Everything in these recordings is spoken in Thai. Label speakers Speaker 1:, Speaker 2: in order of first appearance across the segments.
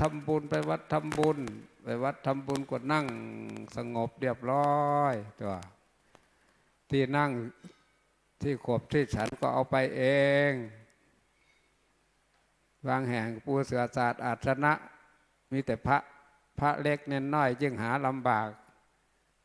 Speaker 1: ทำบุญไปวัดทำบุญ ไปวัดทำบุญก็นั่งสงบเรียบร้อยตัวที่นั่งที่ขบที่ฉันก็เอาไปเองวางแห่งปูเสือศาสตร์อาสนะ มีแต่พระพระเล็กเน้นน้อยจึงหาลำบาก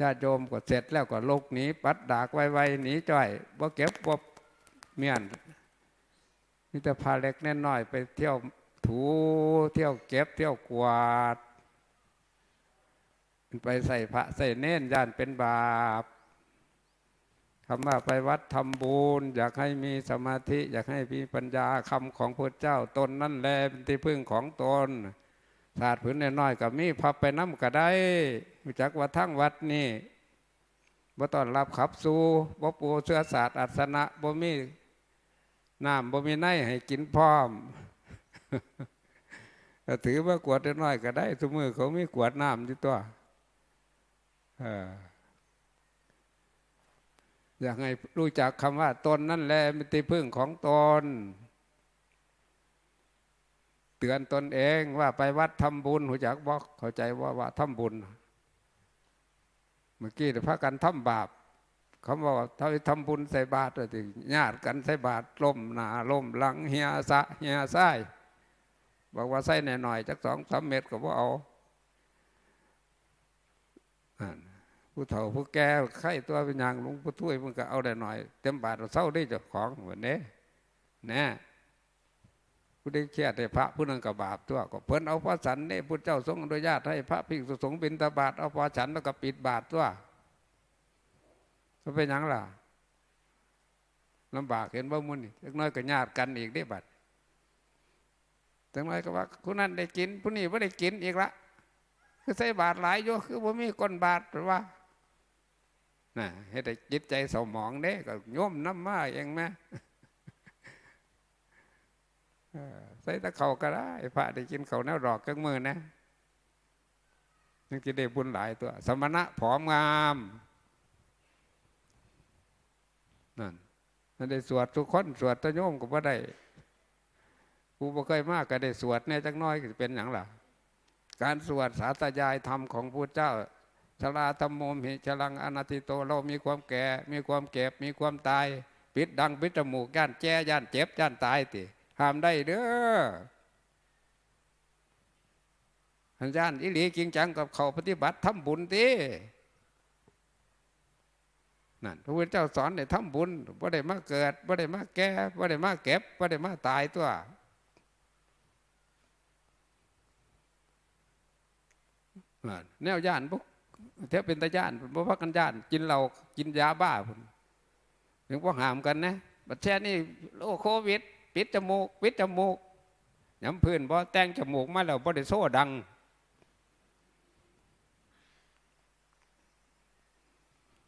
Speaker 1: ญาติโยมก็เสร็จแล้วก็ลุกหนีปัดดากไวๆหนีจ้อยบ่เก็บบ่เมียนมีแต่พระเล็กเน้นน้อยไปเที่ยว ถูเที่ยวเก็บเที่ยวกวาด ไปใส่พระใส่เน้นย่านเป็นบาปคำว่าไปวัดทำบุญอยากให้มีสมาธิ อยากให้มีปัญญาคำของพระเจ้าตนนั่นแหละเป็นที่พึ่งของตนศาสตร์ผืนน้อยๆกับมีพับไปน้ำก็ได้รู้จักว่าทั้งวัดนี่บ่ตอนรับขับสู่บ่ปูเสื้อศาสตร์อัศนะบ่มีน้ำบ่มีไนให้กินพร้อม ถือว่ากวดน้อยก็ได้สมือเขามีกวดน้ำอยู่ตัวอยากให้รู้จักคำว่าตนนั่นแหละเป็นที่พึ่งของตน เตือนตนเองว่าไปวัดทำบุญหูจักบอกเข้าใจว่าว่าทำบุญ เมื่อกี้พระกันทำบาปเขาบอกว่าถ้าทำบุญใส่บาตรถึงญาติกันใส่บาตรล่มหนาล่มหลังเฮียสะเฮียไส้ บอกว่าใส่หน่อยๆจักสองสามเม็ดก็บ่เอาผู้เฒ่าผู้แก่ไข้ตัวเป็นอย่างหลวงปู่ถ้วยมันก็เอาได้หน่อย เต็มบาทเราเศร้าได้จ้าของเหมือนนี้แน่ผู้ได้เครียดในพระผู้นั้นกับบาปตัวก็เพิ่นเอาพระสันนี่พุทธเจ้าทรงอนุญาตให้พระภิกษุสงฆ์บิณฑบาตเอาพระฉันแล้วก็ปิดบาทตัวก็เป็นอย่างล่ะลำบากเห็นว่ามุนนี่เล็กน้อยก็ญาติกันอีกได้บัด ถึงไรก็ว่าคุณนั้นได้กิน ผู้นี้ไม่ได้กินอีกละ คือใส่บาทหลายโยคือว่มีก้นบาทหรือว่าน่ะให้ได้จิตใจสมองเด้ก็โยมน้ำมาเองไหมใส่ตะเขาก็ได้พระได้กินเขาแนวดอกกังมือนะยังจะได้บุญหลายตัว สมณะผอมงามนั่นนั่นได้สวดทุกคนสวดตะโยมก็บ่ได้ กูบ่เคยมากก็ได้สวดเนี่ยจักน้อยก็เป็นอย่างล่ะ การสวดสาธยายธรรมของพระเจ้าชลาธรรมโมหิชลังอนาติโตเรามีความแก่ มีความเก็บ มีความตาย ปิดดังปิดจมูกย่านแจ้ย่านเจ็บย่านตายติห้ามได้เด้อหันย่านอิหลีจริงจังกับเขาปฏิบัติทำบุญตีนั่นพระพุทธเจ้าสอนให้ทำบุญบ่ได้มาเกิดบ่ได้มาแก่บ่ได้มาเก็บบ่ได้มาตายตัว แนวย่านพวกเทาเป็นตาย่านพวกพักกันย่าน กินเรากินยาบ้าพุ่นถึงพวกหามกันนะบัดแช่นี่โรคโควิด ปิดจมูกปิดจมูกย้ำพื้นบ่แต่งจมูกมาแล้วบ่ได้โซ่ดัง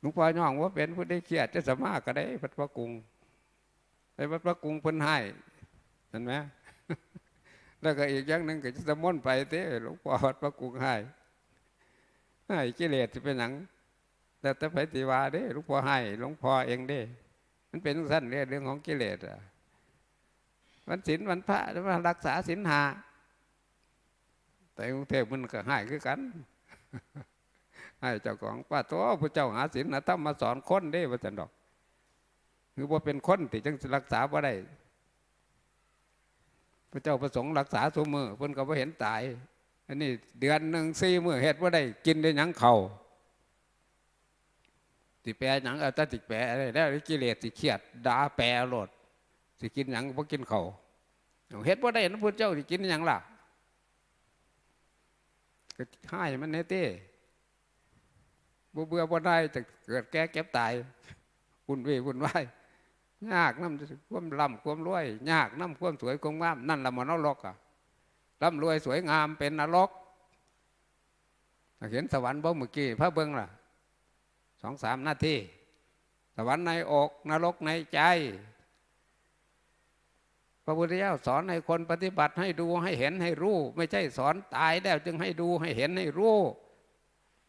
Speaker 1: หลวงพ่อย่องว่าเป็นผู้ได้เกียรติจะสามารถก็ได้พัดพระกุงไปพัดพระกุงเพิ่นให้เห็นไหมแล้วก็อีกอย่างหนึ่งก็จะสมนไปเต้หลวงพ่อพัดพระกุงให้ ให้กิเลสจะเป็นหนัง แต่แต่ไปติวาเด้หลวงพ่อให้หลวงพ่อเองเด้ มันเป็นสั้นเรื่องของกิเลสอะวันศีลวันพระว่ารักษาศีลหา แต่กรุงเทพมันก็ให้คือกัน ให้เจ้าของป้าตัวพระเจ้าหาศีลนะต้องมาสอนคนได้ว่าจันดอกคือว่าเป็นคนที่จังรักษาว่าได้พระเจ้าประสงค์รักษาสมือเพิ่นก็บ่เห็นตาย อันนี้เดือนหนึ่งสี่มือเห็ดว่าได้กินได้ยังเขาติแปรหนังเอาตติแปรอะไรแล้วกิเลสสิเครียดด่าแปรโลดสิกินหนังพอกินเขาเฮ็ดว่าได้นะพุทธเจ้าสิกินหยังล่ะก็ให้มันเนเต้บ่เบื่อบ่ได้จะเกิดแก่เก็บตายวุ่นวายวุ่นวายยากน้ำความลำความรวยยากน้ำความสวยความงามนั่นละมันนรกอะ ร่ำรวยสวยงามเป็นนรกเห็นสวรรค์บ่เมื่อกี้พระเบิ้งล่ะสองสามนาทีสวรรค์ในอกนรกในใจ พระพุทธเจ้าสอนให้คนปฏิบัติให้ดูให้เห็นให้รู้ ไม่ใช่สอนตายแล้วจึงให้ดูให้เห็นให้รู้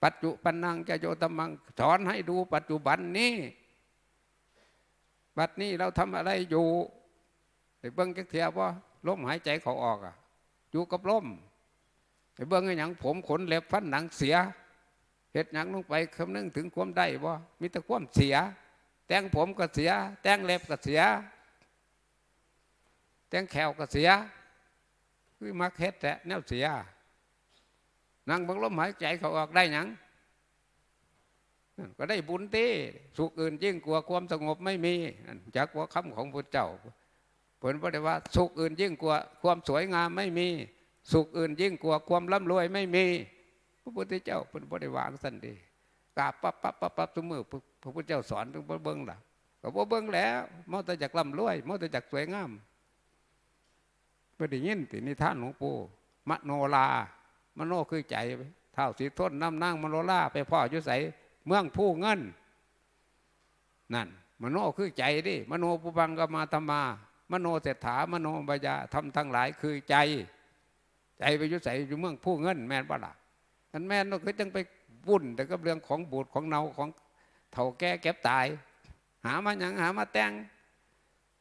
Speaker 1: ปัจจุปันนังจะโยตมังสอนให้ดูปัจจุบันนี้บัดนี้เราทำอะไรอยู่ไอ้เบิ้งจักเทียบว่าลมหายใจเขาออกอะ อยู่กับลมไปเบิ้งไอ้หยังผมขนเล็บฟันหนังเสียเห็ดหยังลงไปคำนึงถึงความได้บ่มีแต่ความเสีย แต่งผมก็เสีย แต่งเล็บก็เสีย แต่งแขวก็เสียคือมักเฮ็ดแต่แนวเสียนั่งบังลมหายใจเขาออกได้หยังก็ได้บุญตีสุขอื่นยิ่งกว่าความสงบไม่มีจากว่าคำของพระเจ้า ผลว่าได้ว่าสุขอื่นยิ่งกว่าความสวยงามไม่มี สุขอื่นยิ่งกว่าความร่ำรวยไม่มีพระพุทธเจ้าเป็นบริวารสันดีกราบปั๊บปั๊บปั๊บปั๊บสมือพระพุทธเจ้าสอนถึงเบิ้งล่ะก็บ่เบิ้งแล้วมอแต่จากร่ำรวยมอแต่จากสวยงามไม่ได้ยินตินิทานหลวงปู่มโนลามโนคือใจเท่าสีท้นน้ำนั่งมโนลาไปพ่อยุใสเมืองผู้เงิน นั่นมโนคือใจดิมโนปุบังกมาธรรมา มโนเศรษฐามโนบยาทำทั้งหลายคือใจ ใจไปยุใสอยู่เมืองผู้เงินแม่นปะล่ะมันแม่นก็คือจังไปวุ่นแต่ก็เรื่องของบูดของเนาของเถ่าแก่เก็บตาย หามาอย่างหามาแต่ง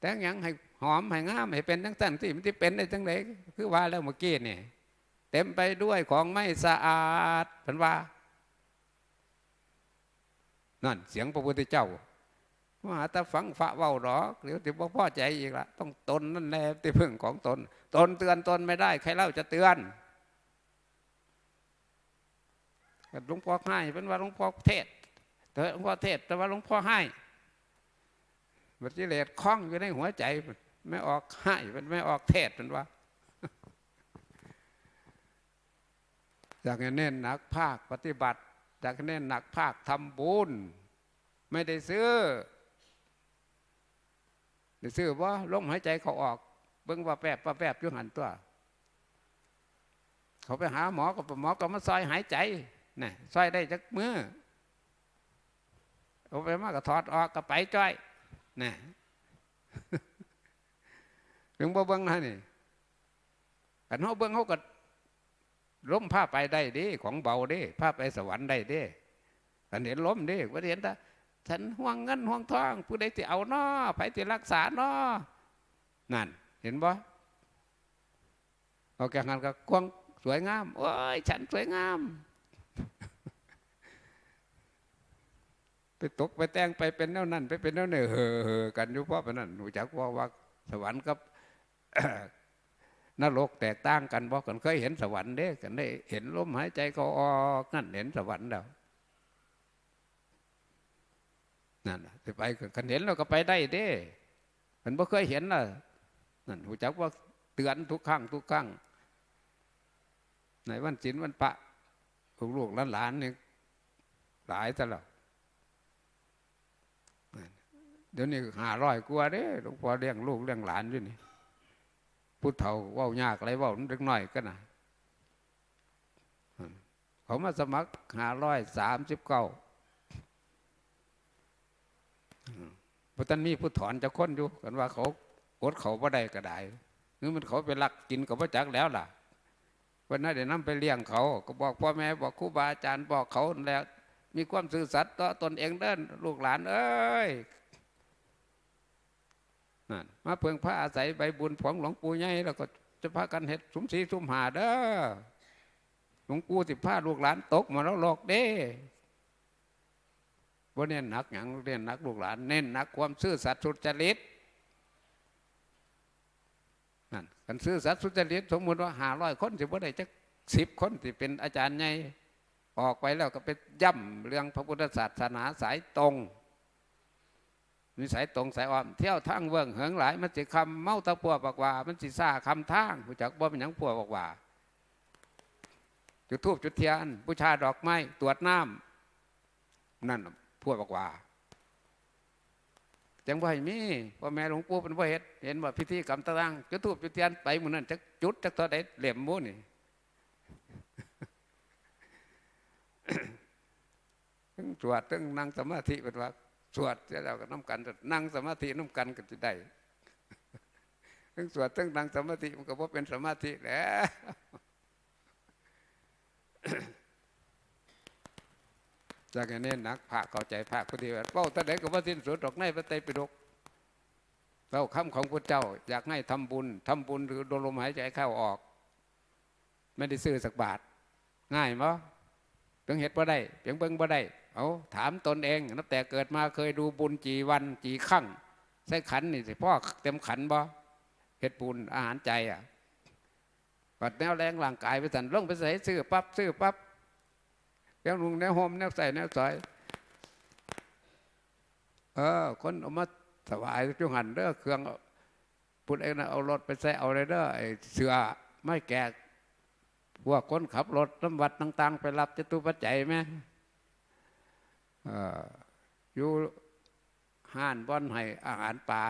Speaker 1: แต่งอย่างให้หอมให้งามให้เป็นทั้งสั้นที่มันที่เป็นได้ทั้งไหนคือว่าแล้วเมื่อกี้เนี่ยเต็มไปด้วยของไม่สะอาดเป็นว่านั่นเสียงพระพุทธเจ้า ว่าแต่ฟังฝะเว้าหรอเดี๋ยวติบ่พ่อใจอีกละต้องตนนั่นแหละที่พึ่งของตน ตนเตือนตนไม่ได้ ใครเล่าจะเตือนหลวงพ่อให้เป็นว่าหลวงพ่อเทศแต่หลวงพ่อเทศแต่ว่าหลวงพ่อให้บัติเลสคล้องอยู่ในหัวใจไม่ออกให้มันไม่ออกเทศเป็นว่าอยากเน้นหนักภาคปฏิบัติอยากเน้นหนักภาคทำบุญ ไม่ได้ซื้อ ซื้อว่าลมหายใจเขาออก เบิ้งว่าแปบว่าแปบยุ่หันตัว เขาไปหาหมอกับหมอก็มาซอยหายใจนี่ซอยได้จักมือเอาไปมากก็ถอดออกก็ไปจ้อยนี่ถึงบ่เบิ้งนะนี่กันเขาเบิ้งเขาก็ล้มผ้าไปได้ดิของเบาดิผ้าไปสวรรค์ได้ดิกันเห็นล้มดิว่าเห็นต่ ฉันห่วงเงินห่วงทอง ผู้ใดที่เอานอไปที่รักษานอนั่น เห็นบ่เอาแก่งานก็ควงสวยงาม โอ้ย ฉันสวยงาม ไปตกไปแต่งไปเป็นแนวนั้นไปเป็นแนวเนอเฮอกันอยู่เพราะเป็นนั้นหนูจักว่าว่าสวรรค์กับนรกแตกต่างกันบอกกันเคยเห็นสวรรค์เด้กันได้ เห็นลมหายใจเขาออกนั่นเห็นสวรรค์แล้ว นั่นจะไปกันเห็นเราก็ไปได้เด้มันบ่เคยเห็นน่ะนั่นหูจักว่าเตือนทุกครั้งทุกครั้งในวันศีลวันปะลูกลูกหลานๆนี่หลายตลอดเดี๋ยวนี้หาร้อยกว่าเด้หลวงพ่อเลี้ยงลูกเลี้ยงหลานอยู่นี่พุทธเฒ่าว่ายากอะไรว่าเล็กน้อยก็นะเขามาสมัครหาร้อยสามสิบเก้า พระท่านมีผู้ถอนจะค้นอยู่กันว่าเขาอดเขาบ่ได้ก็ได้หรือมันเขาไปลักกินกับพระจักแล้วล่ะวันนั้นเดี๋ยวน้ำไปเลี้ยงเขา ก็บอกพ่อแม่บอกครูบาอาจารย์บอกเขาแล้ว มีความซื่อสัตย์ต่อตนเองเดินลูกหลาน เอ้ยนั่นมาเพิงพระอาศัยใบบุญของหลวงปู่ใหญ่แล้วก็จะพากันเห็ดสุมสีสุมหาเด้อหลวงปู่สิบผ้าลูกหลานตกมาแล้วหลอกเด้ ว่าเน้นหนักอย่างเน้นหนักลูกหลาน เน้นหนักความซื่อสัตย์สุจริตนั่นกันซื่อสัตย์สุจริตสมมติว่าหาร้อยคนสิบ่ได้จักสิบคนที่เป็นอาจารย์ใหญ่ออกไปแล้วก็ไปย่ำเรื่องพระพุทธศาสนาสายตรงมีสายตรงสายอ้อมเที่ยวทางเวิ้งเหิงหลาย มันสิคำเมาตะปัวบอกว่า มันสิซาคำทางผู้จักบ่เป็นยังปัวบอกว่าจุดทูบจุดเทียนบูชาดอกไม้ตรวจน้ำนั่น พวกบอกว่าจังว่ามีพ่อแม่หลวงปู่เป็นว่าเห็นเห็นว่าพิธีกรรมต่างจุดทูบจุดเทียนไปมือนั้นจะจุดจะตัวใดเหลี่ยมมูนี่ทั้งตรวจทั้งนั่งสมาธิเป็นว่าสวดเราก็น้ำกันนั่งสมาธิน้ำกันก็จะได้ทั้งสวดทั้งนั่งสมาธิมันก็พอเป็นสมาธิแล้ว จากนี้นักพระเข้าใจพระพุทธิวัตรเป้าตะเด็กก็ว่าสิ้นสุดดอกในพระไตรปิฎกเราคำของพระเจ้า อยากให้ทำบุญทำบุญหรือโดนลมหายใจเข้าออก ไม่ได้ซื้อสักบาท ง่ายมั้เพียงเห็ดบ่ได้เพียงเบิ้งบ่ได้เอาถามตนเองนับแต่เกิดมาเคยดูบุญจีวันจีขั้งใส่ขันนี่สิพ่อเต็มขันบ่เห็ดปูนอาหารใจอะปัดแนวแรงร่างกายไปสั่นลงไปใส่ซื้อปั๊บซื้อปั๊บ แนวลุงแนวโฮมแนวใส่แนวสอยเออ คนเอามาถวายจุหันเด้อเครื่องพูดเองนะเอารถไปใส่เอาเลยเด้อไอเสือไม่แก่พวกคนขับรถลำวัดต่าง ๆ ไปรับจตุปัจจัยไหมอยู่ห้านบ่อนให้อาหารปลา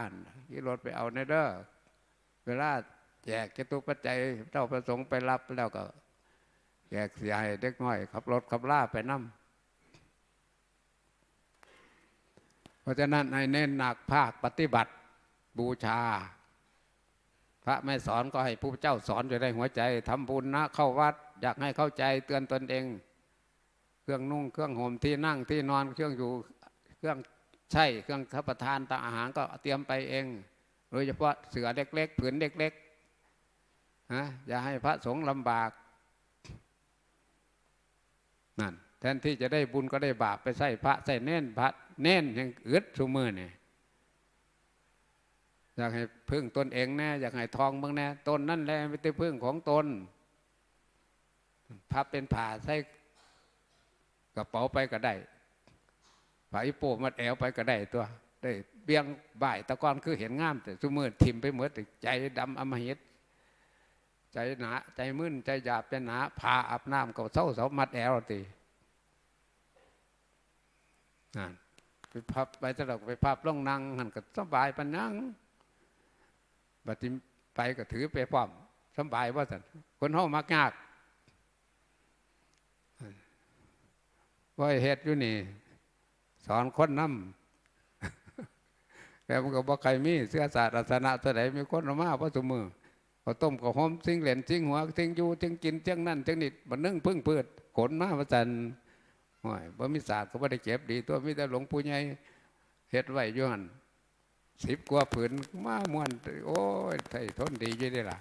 Speaker 1: ที่รถไปเอาในเด้อเวลาแจกจตุปัจจัยเจ้าประสงค์ไปรับแล้วก็ แจกเสียให้เด็กน้อยขับรถขับล่าไปนั่เพราะฉะนั้นให้เน้นหนักภาคปฏิบัติบูชา พระไม่สอนก็ให้ผู้เจ้าสอนอยู่ในหัวใจทำบุญนะเข้าวัด อยากให้เข้าใจเตือนตนเอง เครื่องนุ่งเครื่องห่มที่นั่งที่นอนเครื่องอยู่เครื่องใช่เครื่องทับประทานตาอาหารก็เตรียมไปเอง โดยเฉพาะเสือเล็กๆผืนเล็กๆนะอย่าให้พระสงฆ์ลำบาก นั่นแทนที่จะได้บุญก็ได้บาปไปใส่พระใส่เน้นพระเน้นยังอึดสุมือเนี่ยอยากให้พึ่งตนเองแน่อยากให้ทองบ้างแน่ตนนั่นแหละไม่ได้พึ่งของตนพับเป็นผ่าใส่กระเป๋าไปก็ได้ผ่าอิโปมัดแอวไปก็ได้ตัว ได้เบี้ยงบ่ายตะกอนคือเห็นงามแต่สุมือทิมไปเหมือนใจดำอมหิต ใจหนาใจมึนใจหยาบใจหนาผ่าอาบน้ำก็เศร้าเสามัดแอวตีนั่นไปพับไปตลกไปพับล่องนั่งหันก็สบายปัญญังบัดนี้ไปก็ถือไปพร้อมสบายว่าสันคนห้องมักยากว่าเหตุอยู่นี่ สอนคนน้ำแต่มันก็บอกใครมีเสื้อสาดศาสนาตัวไหนมีคนมาเพราะสมือ เขาต้มก็หอมทิ้งเหรียญทิ้งหัวทิ้งยูทิ้งกินทิ้งนั่นทิ้งนิดมันนึ่งพึ่งเพืดขนมาประจันโอ้ยบ่มีศาสตร์ก็บ่ได้เก็บดีตัวมีแต่หลวงปู่ใหญ่เฮ็ดไว้ย้อนสิบกว่าผืนมาม้วนโอ้ยไทยทนดีอยู่ได้ล่ะ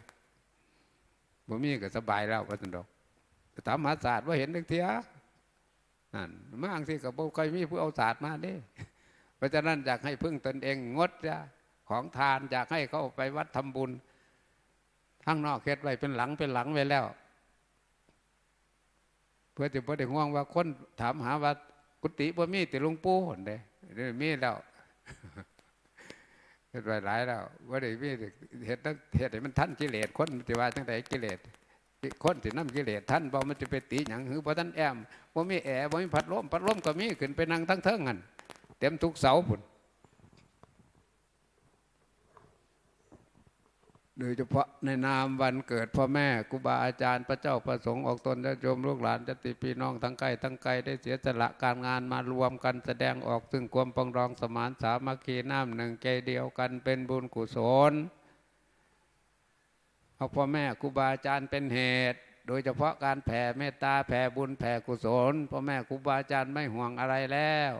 Speaker 1: บ่มีก็สบายแล้วก็สนุกถามหาศาสตร์ว่าเห็นนึกเทียนั่นมากสิกับบ่เคยมีผู้เอาศาสตร์มาเด้เพราะฉะนั้นอยากให้พึ่งตนเองงดจ้ะของทานอยากให้เขาไปวัดทำบุญ ข้างนอกเฮ็ดไว้เป็นหลังเป็นหลังไว้แล้ว เพื่อจะบ่ได้ห่วงว่าคนถามหาว่ากุฏิบ่มีแต่หลวงปู่เด้เดี๋ยมีแล้วเฮ็ดไว้หลายแล้วบ่ได้มีเฮ็ดตั้งเฮ็ดให้มันทันกิเลสคนสิว่าจังไดกิเลสคนสินำกิเลสท่านบ่มันจะไปตีหยังหือบ่ท่านแอมบ่มีแอร์บ่มีพัดลมพัดลมก็มีขึ้นไปนั่งทั้งเทิงหั่นเต็มทุกเสาพุ่น โดยเฉพาะในนามวันเกิดพ่อแม่ครูบาอาจารย์พระเจ้าประสงค์ออกตนและโยมลูกหลานจติพี่น้องทั้งไกลทั้งไกลได้เสียสละการงานมารวมกันแสดงออกซึ่งความปองรองสมานสามัคคีน้ำหนึ่งใจเดียวกันเป็นบุญกุศลเอาพ่อแม่ครูบาอาจารย์เป็นเหตุ โดยเฉพาะการแผ่เมตตาแผ่บุญแผ่กุศลพ่อแม่ครูบาอาจารย์ไม่ห่วงอะไรแล้ว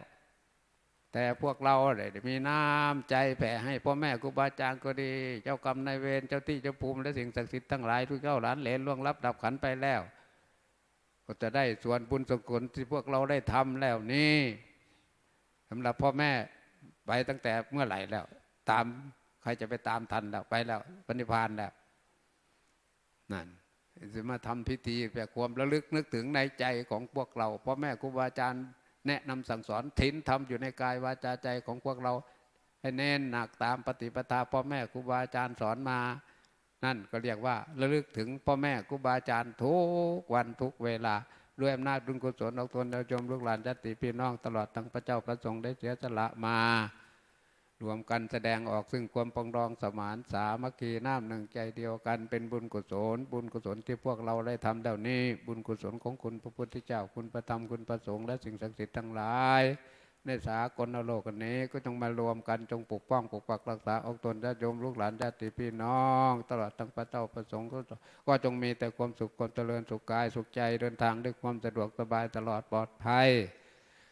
Speaker 1: แต่พวกเราได้มีน้ำใจแผ่ให้พ่อแม่ครูบาอาจารย์ก็ดี เจ้ากรรมนายเวรเจ้าที่เจ้าภูมิและสิ่งศักดิ์สิทธิ์ทั้งหลายทุกเจ้าหลานเหลนล่วงลับดับขันไปแล้ว ก็จะได้ส่วนบุญสกุลที่พวกเราได้ทำแล้วนี่สำหรับพ่อแม่ไปตั้งแต่เมื่อไหร่แล้ว ตามใครจะไปตามทันแล้วไปแล้วปณิพานแล้วนั่นจะมาทำพิธีแป่ความระลึกนึกถึงในใจของพวกเราพ่อแม่ครูบาอาจารย์ แนะนำสั่งสอนถินทำอยู่ในกายวาจาใจของพวกเรา ให้แน่นหนักตามปฏิปทาพ่อแม่ครูบาอาจารย์สอนมา นั่นก็เรียกว่าระลึกถึงพ่อแม่ครูบาอาจารย์ทุกวันทุกเวลาด้วยอำนาจบุญกุศลออกตนเราจมลูกหลานญาติพี่น้องตลอดทั้งพระเจ้าพระสงฆ์ได้เสียสละมา รวมกันแสดงออกซึ่งความปองรองสมานสามัคคีน้ำหนึ่งใจเดียวกันเป็นบุญกุศล บุญกุศลที่พวกเราได้ทำเดี๋ยวนี้ บุญกุศลของคุณพระพุทธเจ้าคุณพระธรรมคุณพระสงฆ์และสิ่งศักดิ์สิทธิ์ทั้งหลาย ในสากลโลกันนี้ก็จงมารวมกันจงปกป้องปกปักรักษาออกตนญาติโยมลูกหลานญาติพี่น้อง ตลอดทั้งพระเจ้าประสงค์ก็จงมีแต่ความสุขความเจริญสุขกายสุขใจเดินทางด้วยความสะดวกสบายตลอดปลอดภัย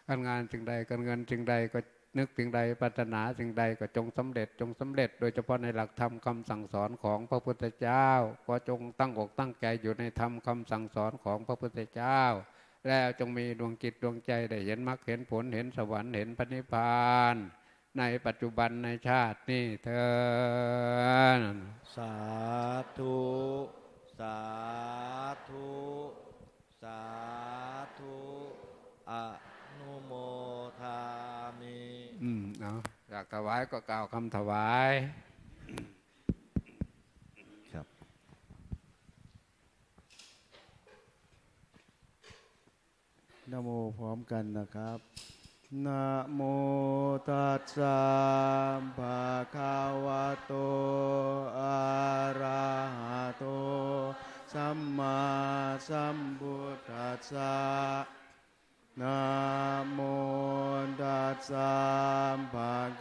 Speaker 1: การงานจึงใดการเงินจึงใดก็ นึกสิ่งใดปรารถนาสิ่งใดก็จงสำเร็จจงสำเร็จ โดยเฉพาะในหลักธรรมคำสั่งสอนของพระพุทธเจ้า ก็จงตั้งอกตั้งใจอยู่ในธรรมคำสั่งสอนของพระพุทธเจ้า แล้วจงมีดวงจิตดวงใจได้เห็นมรรคเห็นผลเห็นสวรรค์เห็นพระนิพพาน ในปัจจุบันในชาตินี้เถิด
Speaker 2: สาธุสาธุสาธุอนุโมทา
Speaker 1: เอาอยากถวายก็กล่าวคำถวาย
Speaker 2: ครับ
Speaker 3: นะโมพร้อมกันนะครับนะโมตัสสะภะคะวะโต อะระหะโต สัมมาสัมพุทธัสสะ นะโมตัสสะภะคะ